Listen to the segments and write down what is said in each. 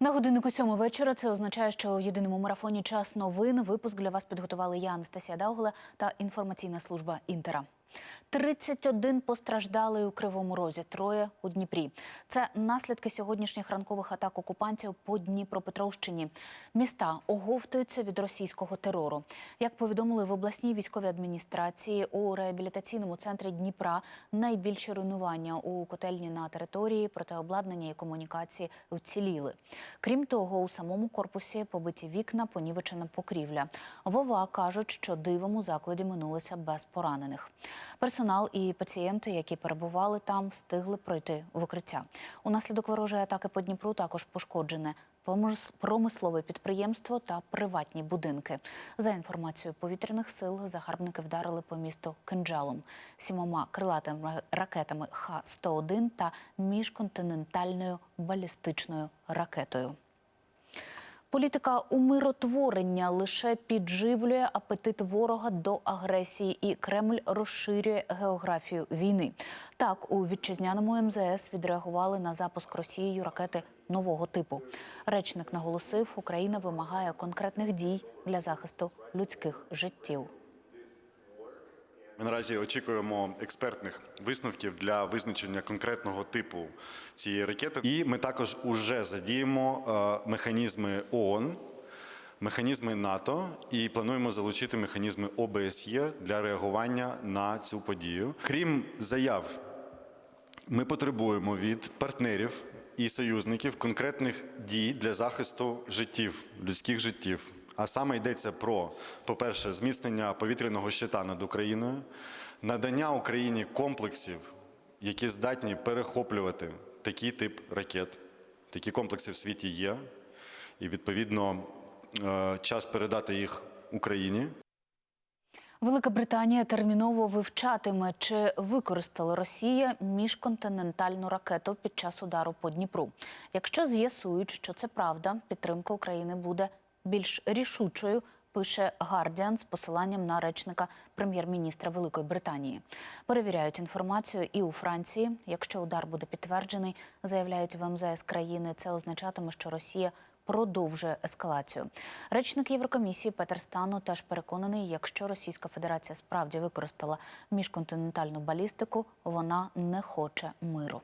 На годиннику сьому вечора це означає, що у єдиному марафоні час новин випуск для вас підготували я, Анастасія Даугла та інформаційна служба Інтера. 31 постраждали у Кривому Розі, троє у Дніпрі. Це наслідки сьогоднішніх ранкових атак окупантів по Дніпропетровщині. Міста оговтуються від російського терору. Як повідомили в обласній військовій адміністрації, у реабілітаційному центрі Дніпра найбільші руйнування у котельні на території, проте обладнання і комунікації вціліли. Крім того, у самому корпусі побиті вікна, понівечена покрівля. Вова кажуть, що дивом у закладі минулося без поранених. Персонал і пацієнти, які перебували там, встигли пройти в укриття. Унаслідок ворожої атаки по Дніпру також пошкоджене промислове підприємство та приватні будинки. За інформацією повітряних сил, загарбники вдарили по місту кинджалом, сімома крилатими ракетами Х-101 та міжконтинентальною балістичною ракетою. Політика умиротворення лише підживлює апетит ворога до агресії, і Кремль розширює географію війни. Так, у вітчизняному МЗС відреагували на запуск Росією ракети нового типу. Речник наголосив, Україна вимагає конкретних дій для захисту людських життів. Ми наразі очікуємо експертних висновків для визначення конкретного типу цієї ракети. І ми також уже задіємо е, механізми ООН, механізми НАТО і плануємо залучити механізми ОБСЄ для реагування на цю подію. Крім заяв, ми потребуємо від партнерів і союзників конкретних дій для захисту життів, людських життів. А саме йдеться про, по-перше, зміцнення повітряного щита над Україною, надання Україні комплексів, які здатні перехоплювати такий тип ракет. Такі комплекси в світі є, і відповідно е, час передати їх Україні. Велика Британія терміново вивчатиме, чи використала Росія міжконтинентальну ракету під час удару по Дніпру. Якщо з'ясують, що це правда, підтримка України буде більш рішучою. Пише Гардіан з посиланням на речника прем'єр-міністра Великої Британії. Перевіряють інформацію і у Франції. Якщо удар буде підтверджений, заявляють в МЗС країни, це означатиме, що Росія продовжує ескалацію. Речник Єврокомісії Петер Стану теж переконаний, якщо Російська Федерація справді використала міжконтинентальну балістику, вона не хоче миру.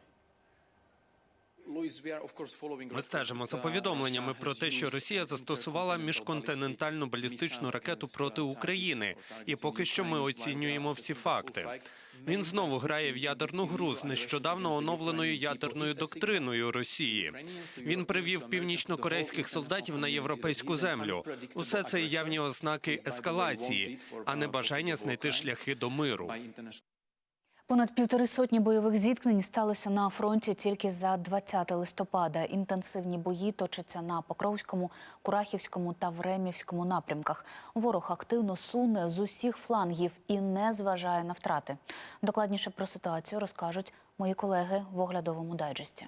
Ми стежимо за повідомленнями про те, що Росія застосувала міжконтинентальну балістичну ракету проти України, і поки що ми оцінюємо всі факти. Він знову грає в ядерну гру з нещодавно оновленою ядерною доктриною Росії. Він привів північнокорейських солдатів на європейську землю. Усе це явні ознаки ескалації, а не бажання знайти шляхи до миру. Понад півтори сотні бойових зіткнень сталося на фронті тільки за 20 листопада. Інтенсивні бої точаться на Покровському, Курахівському та Времівському напрямках. Ворог активно суне з усіх флангів і не зважає на втрати. Докладніше про ситуацію розкажуть мої колеги в оглядовому дайджесті.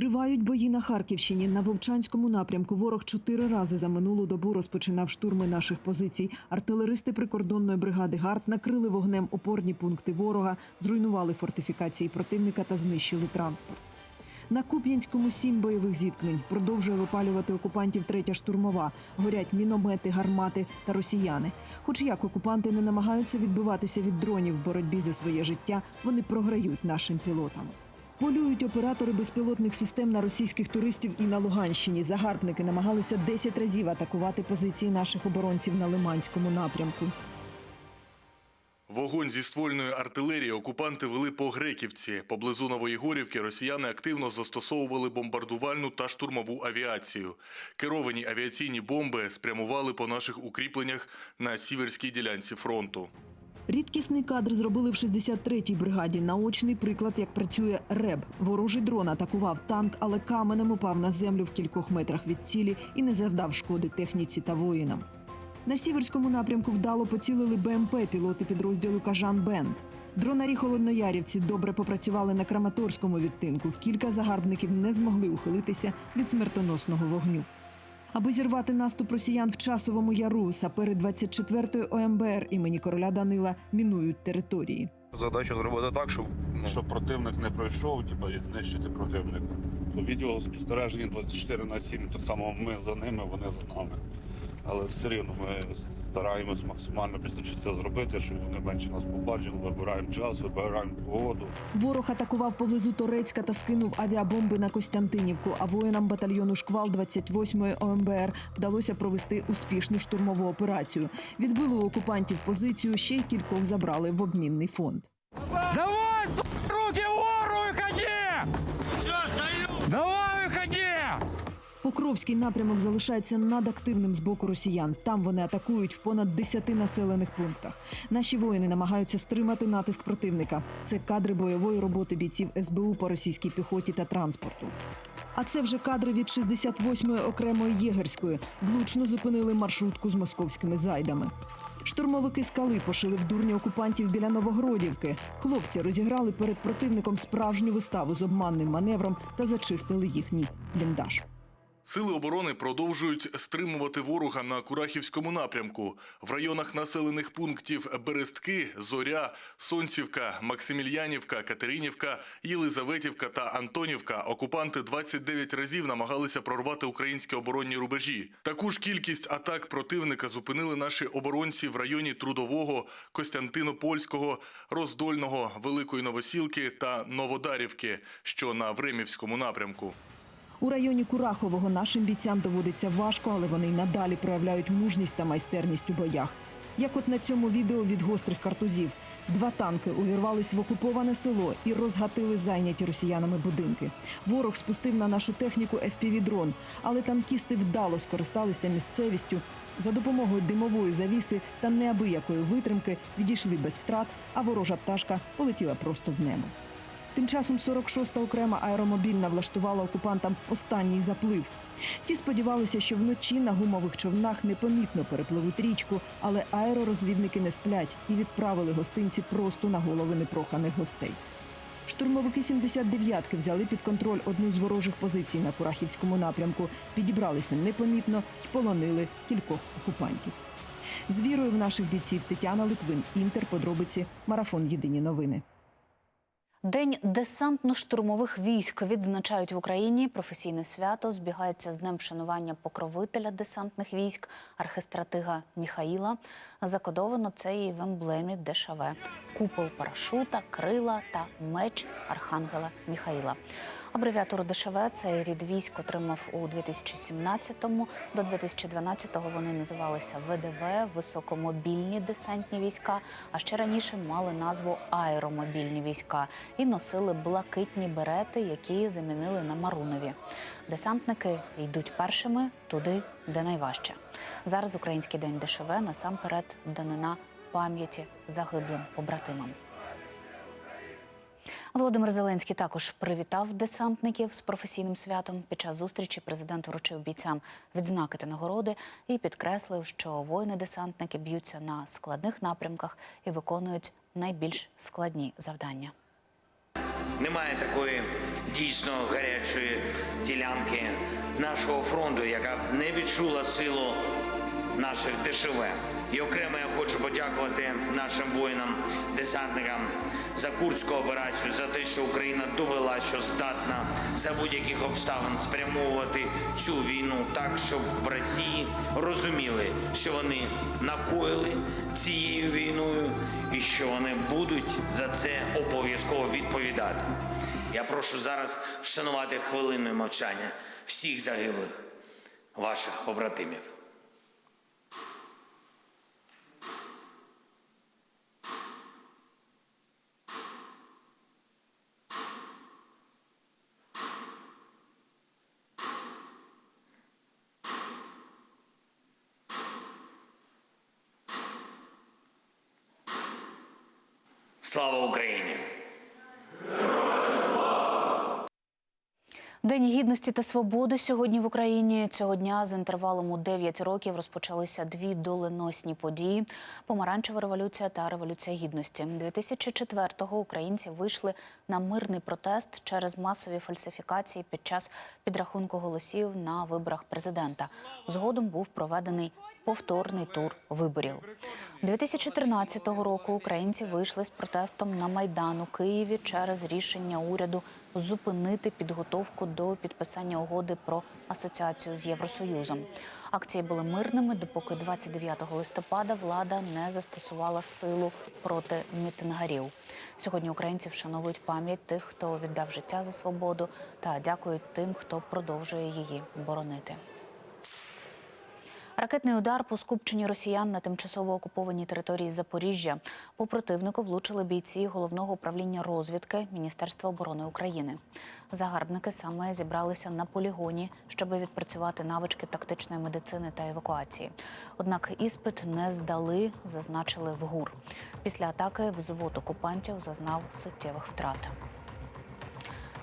Тривають бої на Харківщині. На Вовчанському напрямку ворог чотири рази за минулу добу розпочинав штурми наших позицій. Артилеристи прикордонної бригади ГАРД накрили вогнем опорні пункти ворога, зруйнували фортифікації противника та знищили транспорт. На Куп'янському сім бойових зіткнень продовжує випалювати окупантів третя штурмова. Горять міномети, гармати та росіяни. Хоч як окупанти не намагаються відбиватися від дронів в боротьбі за своє життя, вони програють нашим пілотам. Полюють оператори безпілотних систем на російських туристів і на Луганщині. Загарбники намагалися 10 разів атакувати позиції наших оборонців на Лиманському напрямку. Вогонь зі ствольної артилерії окупанти вели по Греківці. Поблизу Новоєгорівки росіяни активно застосовували бомбардувальну та штурмову авіацію. Керовані авіаційні бомби спрямували по наших укріпленнях на сіверській ділянці фронту. Рідкісний кадр зробили в 63-й бригаді. Наочний приклад, як працює РЕБ. Ворожий дрон атакував танк, але каменем упав на землю в кількох метрах від цілі і не завдав шкоди техніці та воїнам. На сіверському напрямку вдало поцілили БМП пілоти підрозділу Кажан Бенд. Дронарі холодноярівці добре попрацювали на Краматорському відтинку. Кілька загарбників не змогли ухилитися від смертоносного вогню. Аби зірвати наступ росіян в часовому яру, сапери 24-ї ОМБР імені короля Данила мінують території. Задача зробити так, щоб ну, щоб противник не пройшов, типу, і знищити противника. Відео спостереження 24 на 7, так само ми за ними, вони за нами. Але все рівно ми стараємось максимально це зробити, щоб вони менше нас побачили, вибираємо час, вибираємо погоду. Ворог атакував поблизу Торецька та скинув авіабомби на Костянтинівку. А воїнам батальйону шквал 28-ї ОМБР вдалося провести успішну штурмову операцію. Відбили у окупантів позицію, ще й кількох забрали в обмінний фонд. Покровський напрямок залишається надактивним з боку росіян. Там вони атакують в понад 10 населених пунктах. Наші воїни намагаються стримати натиск противника. Це кадри бойової роботи бійців СБУ по російській піхоті та транспорту. А це вже кадри від 68-ї окремої єгерської. Влучно зупинили маршрутку з московськими зайдами. Штурмовики скали пошили в дурні окупантів біля Новогродівки. Хлопці розіграли перед противником справжню виставу з обманним маневром та зачистили їхній бліндаж. Сили оборони продовжують стримувати ворога на Курахівському напрямку. В районах населених пунктів Берестки, Зоря, Сонцівка, Максимільянівка, Катеринівка, Єлизаветівка та Антонівка окупанти 29 разів намагалися прорвати українські оборонні рубежі. Таку ж кількість атак противника зупинили наші оборонці в районі Трудового, Костянтинопольського, Роздольного, Великої Новосілки та Новодарівки, що на Времівському напрямку. У районі Курахового нашим бійцям доводиться важко, але вони й надалі проявляють мужність та майстерність у боях. Як от на цьому відео від гострих картузів. Два танки увірвались в окуповане село і розгатили зайняті росіянами будинки. Ворог спустив на нашу техніку FPV-дрон, але танкісти вдало скористалися місцевістю. За допомогою димової завіси та неабиякої витримки відійшли без втрат, а ворожа пташка полетіла просто в небо. Тим часом 46-та окрема аеромобільна влаштувала окупантам останній заплив. Ті сподівалися, що вночі на гумових човнах непомітно перепливуть річку, але аеророзвідники не сплять і відправили гостинці просто на голови непроханих гостей. Штурмовики 79-ки взяли під контроль одну з ворожих позицій на Курахівському напрямку, підібралися непомітно і полонили кількох окупантів. З вірою в наших бійців Тетяна Литвин, Інтер, подробиці, марафон Єдині новини. День десантно-штурмових військ відзначають в Україні. Професійне свято збігається з днем вшанування покровителя десантних військ, архистратига Міхаїла. Закодовано це і в емблемі ДШВ. Купол парашута, крила та меч архангела Міхаїла. Абревіатуру ДШВ цей рід військ отримав у 2017-му. До 2012-го вони називалися ВДВ високомобільні десантні війська. А ще раніше мали назву аеромобільні війська і носили блакитні берети, які замінили на марунові. Десантники йдуть першими туди, де найважче. Зараз Український день ДШВ насамперед данина пам'яті загиблим побратимам. Володимир Зеленський також привітав десантників з професійним святом. Під час зустрічі президент вручив бійцям відзнаки та нагороди і підкреслив, що воїни-десантники б'ються на складних напрямках і виконують найбільш складні завдання. Немає такої дійсно гарячої ділянки нашого фронту, яка б не відчула силу наших ДШВ. І окремо я хочу подякувати нашим воїнам-десантникам за курську операцію, за те, що Україна довела, що здатна за будь-яких обставин спрямовувати цю війну так, щоб в Росії розуміли, що вони накоїли цією війною і що вони будуть за це обов'язково відповідати. Я прошу зараз вшанувати хвилиною мовчання всіх загиблих ваших побратимів. Слава Україні! День гідності та свободи сьогодні в Україні. Цього дня з інтервалом у 9 років розпочалися дві доленосні події: помаранчева революція та революція гідності. 2004-го українці вийшли на мирний протест через масові фальсифікації під час підрахунку голосів на виборах президента. Згодом був проведений повторний тур виборів. 2013 року українці вийшли з протестом на майдан у Києві через рішення уряду зупинити підготовку до підписання угоди про асоціацію з Євросоюзом. Акції були мирними, допоки 29 листопада влада не застосувала силу проти мітингарів. Сьогодні українці вшановують пам'ять тих, хто віддав життя за свободу, та дякують тим, хто продовжує її боронити. Ракетний удар по скупченні росіян на тимчасово окупованій території Запоріжжя. По противнику влучили бійці головного управління розвідки Міністерства оборони України. Загарбники саме зібралися на полігоні, щоб відпрацювати навички тактичної медицини та евакуації. Однак іспит не здали, зазначили в ГУР. Після атаки взвод окупантів зазнав суттєвих втрат.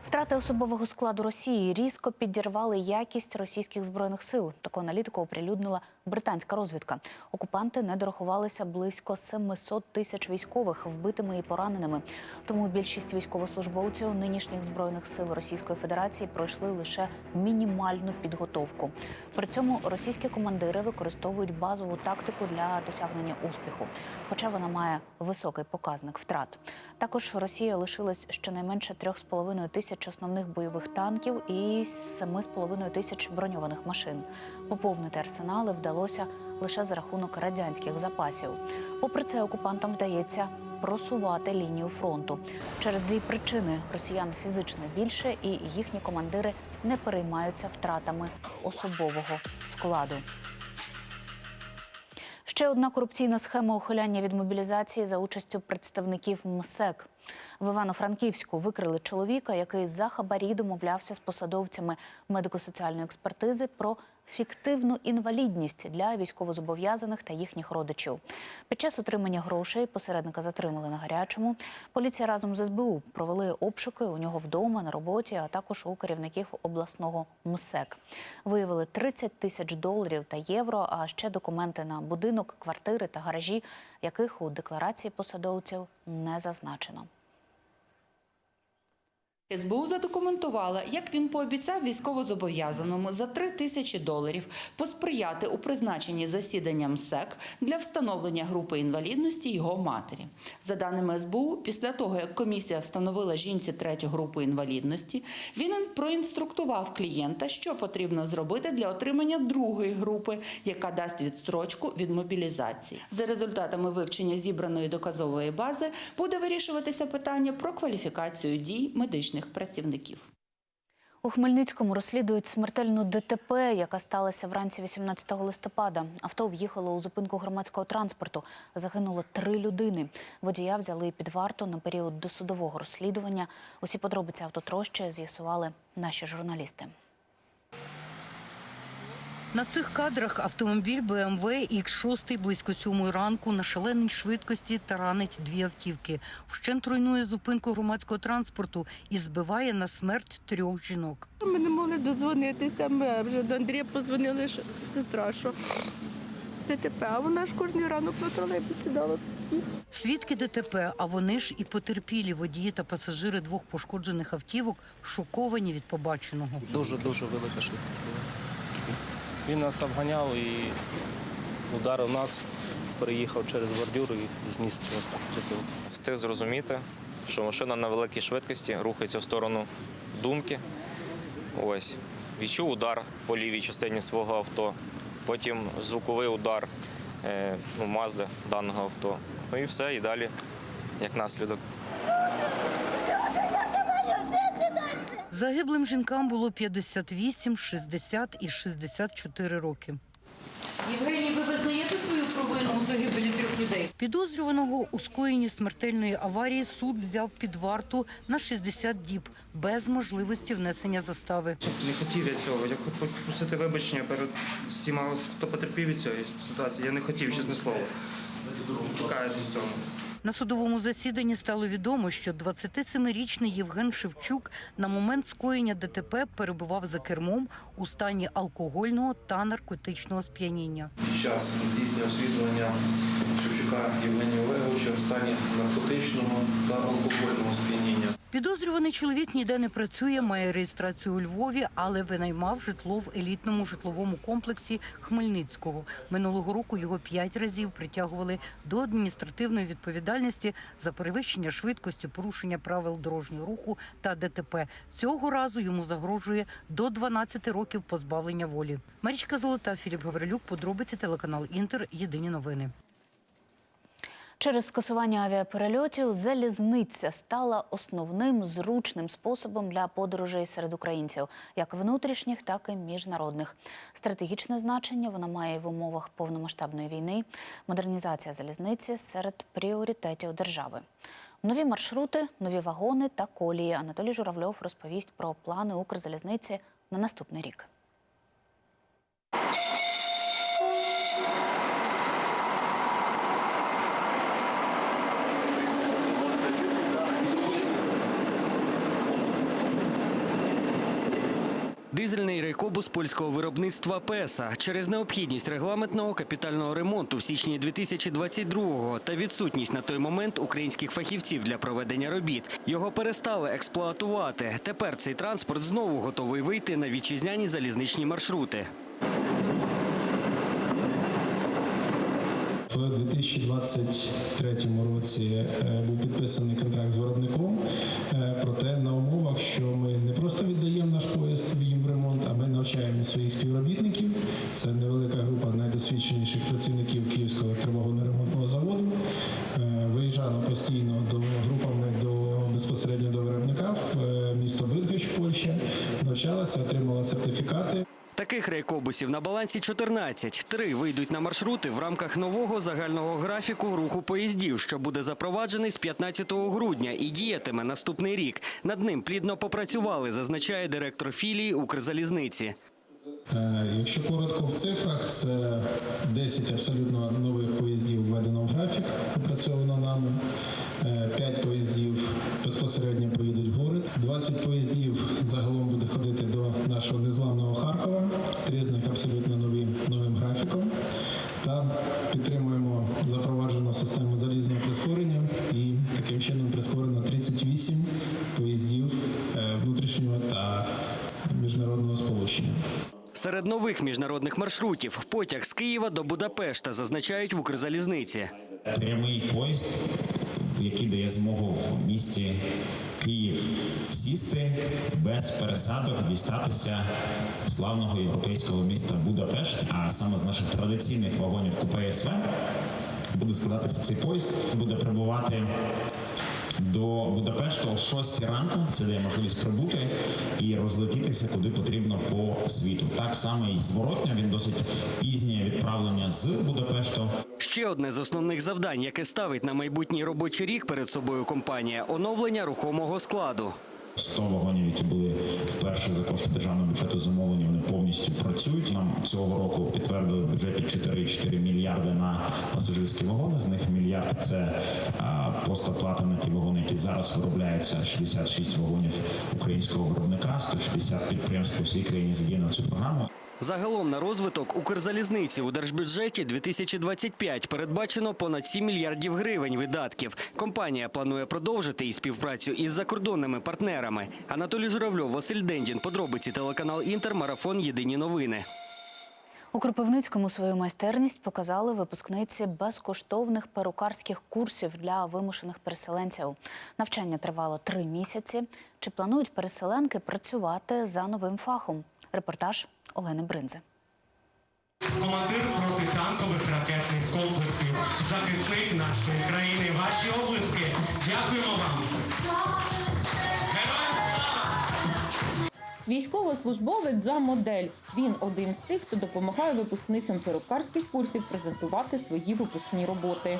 Втрати особового складу Росії різко підірвали якість російських збройних сил. Таку аналітику оприлюднила британська розвідка. Окупанти не дорахувалися близько 700 тисяч військових вбитими і пораненими. Тому більшість військовослужбовців нинішніх збройних сил Російської Федерації пройшли лише мінімальну підготовку. При цьому російські командири використовують базову тактику для досягнення успіху, хоча вона має високий показник втрат. Також Росія лишилась щонайменше 3,5 тисяч основних бойових танків і 7,5 тисяч броньованих машин. Поповнити арсенали вдалося лише за рахунок радянських запасів. Попри це, окупантам вдається просувати лінію фронту. Через дві причини росіян фізично більше, і їхні командири не переймаються втратами особового складу. Ще одна корупційна схема ухиляння від мобілізації за участю представників МСЕК. В Івано-Франківську викрили чоловіка, який за хабарі домовлявся з посадовцями медико-соціальної експертизи про фіктивну інвалідність для військовозобов'язаних та їхніх родичів. Під час отримання грошей посередника затримали на гарячому. Поліція разом з СБУ провели обшуки у нього вдома, на роботі, а також у керівників обласного МСЕК. Виявили 30 тисяч доларів та євро, а ще документи на будинок, квартири та гаражі, яких у декларації посадовців не зазначено. СБУ задокументувала, як він пообіцяв військовозобов'язаному за 3 тисячі доларів посприяти у призначенні засідання МСЕК для встановлення групи інвалідності його матері. За даними СБУ, після того, як комісія встановила жінці третю групу інвалідності, він проінструктував клієнта, що потрібно зробити для отримання другої групи, яка дасть відстрочку від мобілізації. За результатами вивчення зібраної доказової бази буде вирішуватися питання про кваліфікацію дій медичних працівників. У Хмельницькому розслідують смертельну ДТП, яка сталася вранці 18 листопада. Авто в'їхало у зупинку громадського транспорту. Загинуло три людини. Водія взяли під варту на період досудового розслідування. Усі подробиці автотрощі з'ясували наші журналісти. На цих кадрах автомобіль BMW X6 близько сьомої ранку на шаленій швидкості таранить дві автівки. Вщент руйнує зупинку громадського транспорту і збиває на смерть трьох жінок. Ми не могли дозвонитися. Ми вже до Андрія позвонили що сестра, що ДТП, а вона ж кожен ранок на тролейбус сідала. Свідки ДТП, а вони ж і потерпілі водії та пасажири двох пошкоджених автівок шоковані від побаченого. Дуже дуже велика швидкість була. Він нас обганяв і ударив нас, переїхав через бордюр і зніс цього зупинку. Встиг зрозуміти, що машина на великій швидкості рухається в сторону думки. Ось. Відчув удар по лівій частині свого авто, потім звуковий удар е, ну, Мазди даного авто. Ну і все, і далі, як наслідок. Загиблим жінкам було 58, 60 і 64 роки. Євгеній, ви визнаєте свою провину у загибелі трьох людей? Підозрюваного у скоєнні смертельної аварії суд взяв під варту на 60 діб без можливості внесення застави. Не хотів я цього. Я хотів просити вибачення перед всіма, хто потерпів від цієї ситуації. Я не хотів, чесне слово. Каюсь в цьому. На судовому засіданні стало відомо, що 27-річний Євген Шевчук на момент скоєння ДТП перебував за кермом у стані алкогольного та наркотичного сп'яніння. Під час здійснення освітлення Шевчука Євгенія Олеговича в стані наркотичного та алкогольного сп'яніння. Підозрюваний чоловік ніде не працює, має реєстрацію у Львові, але винаймав житло в елітному житловому комплексі Хмельницького. Минулого року його п'ять разів притягували до адміністративної відповідальності за перевищення швидкості, порушення правил дорожнього руху та ДТП. Цього разу йому загрожує до 12 років позбавлення волі. Марічка Золота, Філіп Гаврилюк, подробиці телеканал Інтер. Єдині новини. Через скасування авіаперельотів залізниця стала основним зручним способом для подорожей серед українців, як внутрішніх, так і міжнародних. Стратегічне значення вона має в умовах повномасштабної війни. Модернізація залізниці серед пріоритетів держави. Нові маршрути, нові вагони та колії. Анатолій Журавльов розповість про плани Укрзалізниці на наступний рік. Дизельний рейкобус польського виробництва ПЕСА через необхідність регламентного капітального ремонту в січні 2022-го та відсутність на той момент українських фахівців для проведення робіт. Його перестали експлуатувати. Тепер цей транспорт знову готовий вийти на вітчизняні залізничні маршрути. В 2023 році е, був підписаний контракт з виробником. е, Проте на умовах, що ми не своїх співробітників. Це невелика група найдосвідченіших працівників Київського електровагонно-ремонтного заводу. Е, Виїжджали постійно до групами до безпосередньо до виробника в е, місто Бидгич, Польща. Навчалися, отримали сертифікати. Таких рейкобусів на балансі 14. Три вийдуть на маршрути в рамках нового загального графіку руху поїздів, що буде запроваджений з 15 грудня і діятиме наступний рік. Над ним плідно попрацювали, зазначає директор філії Укрзалізниці. Е, Якщо коротко в цифрах, це 10 абсолютно нових поїздів введено в графік, опрацьовано нами. 5 поїздів безпосередньо поїдуть в гори. 20 поїздів загалом буде ходити до нашого незламного Харкова. Нових міжнародних маршрутів. Потяг з Києва до Будапешта зазначають в Укрзалізниці. прямий поїзд, який дає змогу в місті Київ сісти без пересадок, дістатися славного європейського міста Будапешт, а саме з наших традиційних вагонів купе СВ буде складатися цей поїзд, буде прибувати до Будапешта о 6 ранку. Це дає можливість прибути і розлетітися куди потрібно по світу. Так само і зворотня. Він досить пізнє відправлення з Будапешту. Ще одне з основних завдань, яке ставить на майбутній робочий рік перед собою компанія оновлення рухомого складу. 100 вагонів, які були вперше за кошти державного бюджету замовлені, вони повністю працюють. Нам цього року підтвердили в бюджеті 4,4 мільярди на пасажирські вагони. З них мільярд це постоплата на ті вагони, які зараз виробляються. 66 вагонів українського виробника, 160 підприємств по всій країні задіяно цю програму. Загалом на розвиток Укрзалізниці у держбюджеті 2025 передбачено понад 7 мільярдів гривень видатків. Компанія планує продовжити і співпрацю із закордонними партнерами. Анатолій Журавльов, Василь Дендін. Подробиці телеканал Інтер. Марафон. Єдині новини. У Кропивницькому свою майстерність показали випускниці безкоштовних перукарських курсів для вимушених переселенців. Навчання тривало три місяці. Чи планують переселенки працювати за новим фахом? Репортаж Олени Бринзи. Командир протитанкових ракетних комплексів, захисник нашої країни. Ваші облиски. Дякуємо вам. Військовослужбовець за модель. Він один з тих, хто допомагає випускницям перукарських курсів презентувати свої випускні роботи.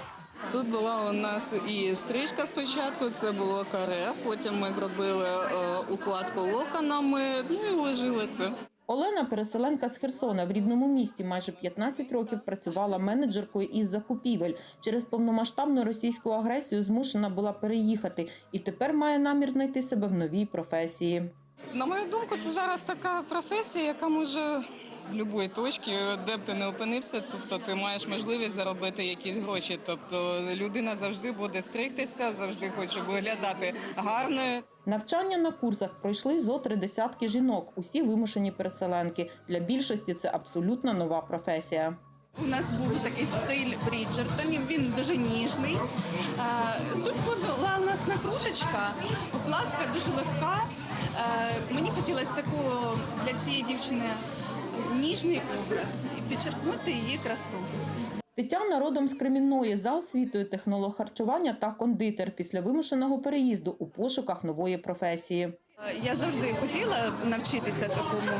Тут була у нас і стрижка спочатку, це було каре. Потім ми зробили е, укладку локонами, ну і вложили це. Олена, переселенка з Херсона, в рідному місті майже 15 років працювала менеджеркою із закупівель. Через повномасштабну російську агресію змушена була переїхати і тепер має намір знайти себе в новій професії. На мою думку, це зараз така професія, яка може в будь-якій точці, де б ти не опинився, тобто ти маєш можливість заробити якісь гроші. Тобто людина завжди буде стригтися, завжди хоче виглядати гарною. Навчання на курсах пройшли зо три десятки жінок, усі вимушені переселенки. Для більшості це абсолютно нова професія. У нас був такий стиль Бріджертонів, він дуже ніжний. Тут була у нас накруточка, укладка дуже легка. Е, Мені хотілося такого для цієї дівчини ніжний образ і підчеркнути її красу. Тетяна родом з Кремінної за освітою технолог харчування та кондитер після вимушеного переїзду у пошуках нової професії. Е, Я завжди хотіла навчитися такому,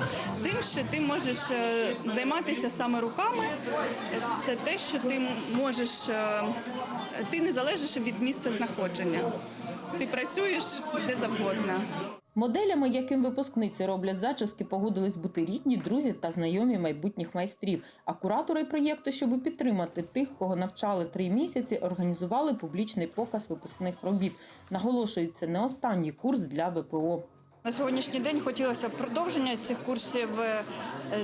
тим, що ти можеш е, займатися саме руками. Це те, що ти можеш, ти не залежиш від місця знаходження. Ти працюєш де завгодно. Моделями, яким випускниці роблять зачіски, погодились бути рідні, друзі та знайомі майбутніх майстрів. А куратори проєкту, щоб підтримати тих, кого навчали три місяці, організували публічний показ випускних робіт. Наголошується не останній курс для ВПО. На сьогоднішній день хотілося б продовження цих курсів, е,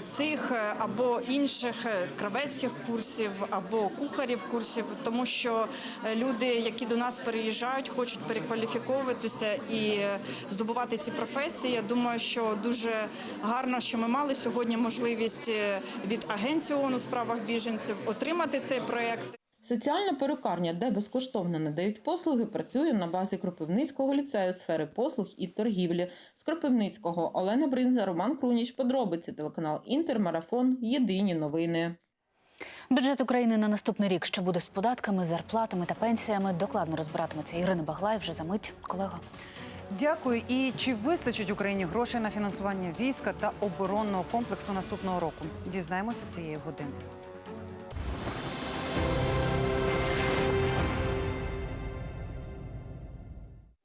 цих е, або інших е, кравецьких курсів, або кухарів курсів, тому що люди, які до нас переїжджають, хочуть перекваліфіковуватися і здобувати ці професії. Я думаю, що дуже гарно, що ми мали сьогодні можливість від агенції ООН у справах біженців отримати цей проєкт. Соціальна перукарня, де безкоштовно надають послуги, працює на базі Кропивницького ліцею сфери послуг і торгівлі. З Кропивницького Олена Бринза, Роман Круніч. Подробиці телеканал Інтер, Марафон. Єдині новини. Бюджет України на наступний рік що буде з податками, зарплатами та пенсіями. Докладно розбиратиметься Ірина Баглай вже за мить. Колега. Дякую. І чи вистачить Україні грошей на фінансування війська та оборонного комплексу наступного року? Дізнаємося цієї години.